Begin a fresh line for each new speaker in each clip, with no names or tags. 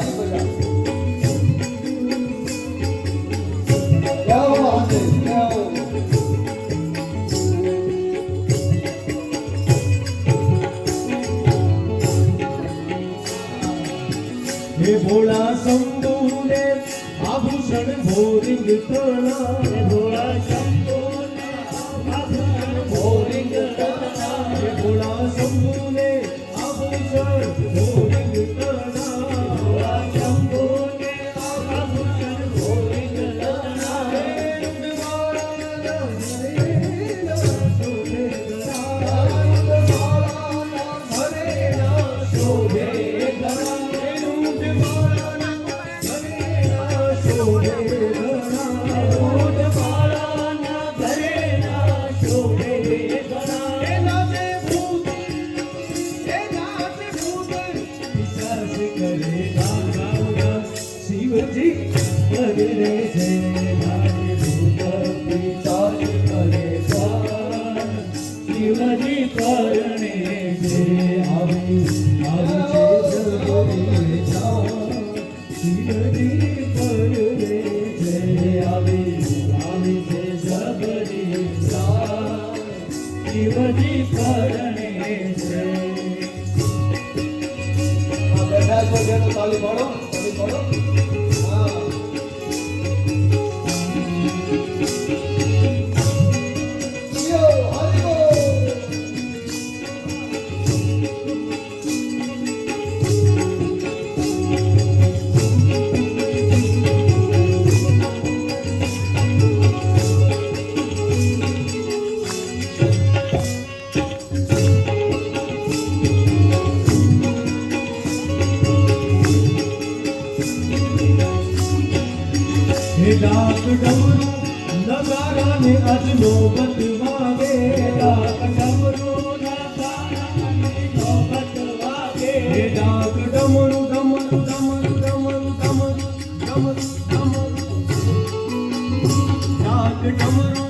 grabando ya. Pues,
મારી પરણે
જે આવી આવી છે જગોરી જાઓ શિવરી પરણે જે આવી આવી
છે જગરી જાઓ શિવરી પરણે જે.
બધા જ વગેરે તાલી પાડો તાલી પાડો.
મને અજનો બદવાવે
ડાક ડમરું ના તારા મને
નો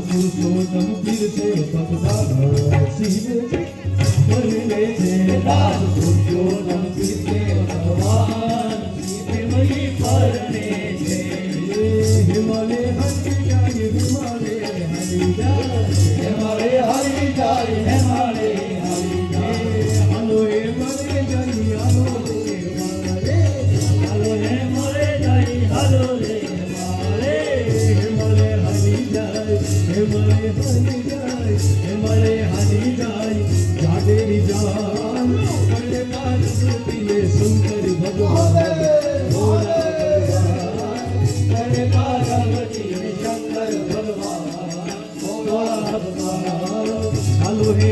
પુરુષોત્તમ પીરશે પગદાનો શિવજી
કરેલે છે
હિમાલય હિમાલય
હિમાલય
আলো হে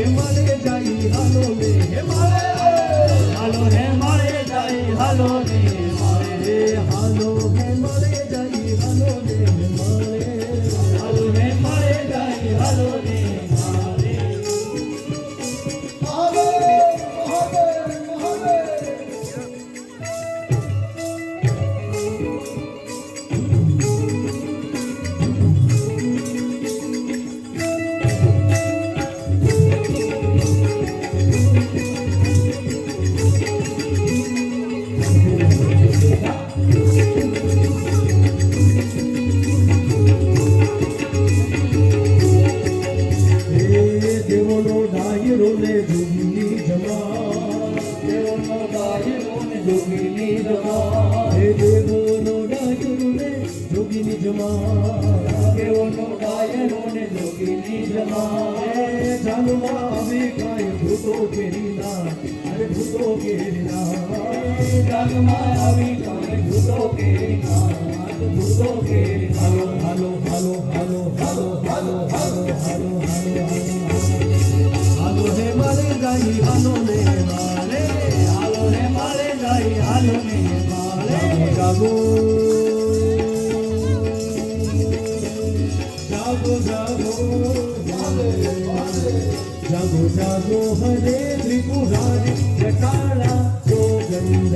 जागो जागो हरे त्रिपुरारी जटाला गोविंद